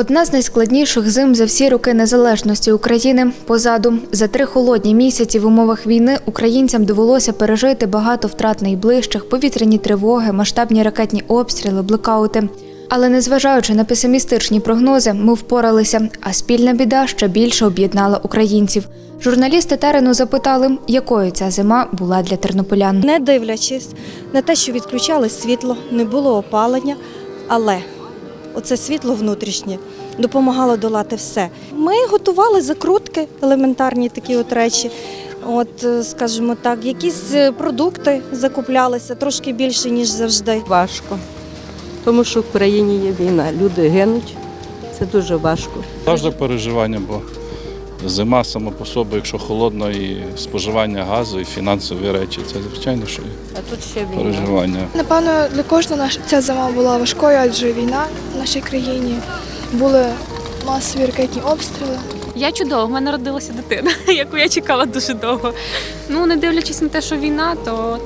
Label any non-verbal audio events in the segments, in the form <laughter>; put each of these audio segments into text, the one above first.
Одна з найскладніших зим за всі роки незалежності України позаду. За три холодні місяці в умовах війни українцям довелося пережити багато втрат найближчих, повітряні тривоги, масштабні ракетні обстріли, блекаути. Але незважаючи на песимістичні прогнози, ми впоралися, а спільна біда ще більше об'єднала українців. Журналісти терену запитали, якою ця зима була для тернополян. Не дивлячись на те, що відключали світло, не було опалення, але оце світло внутрішнє допомагало долати все. Ми готували закрутки, елементарні такі от речі. От, е, скажімо так, якісь е, продукти закуплялися трошки більше, ніж завжди. Важко, тому що в країні є війна, люди гинуть. Це дуже важко. Завжди переживання, бо зима сама по собі, якщо холодно, і споживання газу, і фінансові речі, це звичайно, що А тут ще війна. переживання. Напевно, для кожного наш ця зима була важкою, адже війна в нашій країні були масові ракетні обстріли. Я чудово, в мене народилася дитина, <laughs> яку я чекала дуже довго. Ну, не дивлячись на те, що війна, то,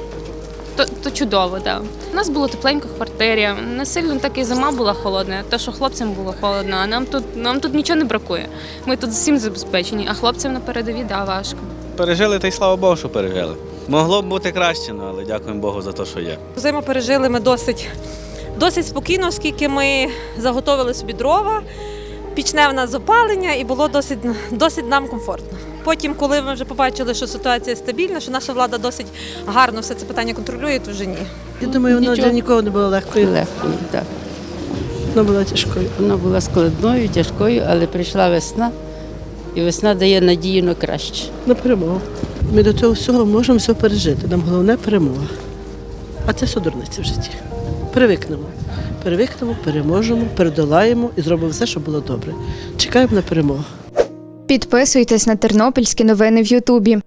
то, то чудово, так. Да. У нас було тепленько в квартирі. Не сильно так і зима була холодна, те, що хлопцям було холодно, а нам тут, нам тут нічого не бракує. Ми тут всім забезпечені, а хлопцям на передовій, да, важко. Пережили та й слава Богу, що пережили. Могло б бути краще, ну, але дякуємо Богу за те, що є. Зиму пережили ми досить, досить спокійно, оскільки ми заготовили собі дрова, пічне в нас опалення і було досить, досить нам комфортно. Потім, коли ми вже побачили, що ситуація стабільна, що наша влада досить гарно все це питання контролює, то вже ні. Я думаю, воно для нікого не було легкою. Легко, так. Воно було тяжкою. Вона була складною, тяжкою, але прийшла весна, і весна дає надію на краще. На перемогу. Ми до цього всього можемо все пережити. Нам головне перемога. А це все дурниці в житті. Привикнемо. Привикнемо, переможемо, передолаємо і зробимо все, щоб було добре. Чекаємо на перемогу. Підписуйтесь на тернопільські новини в Ютубі.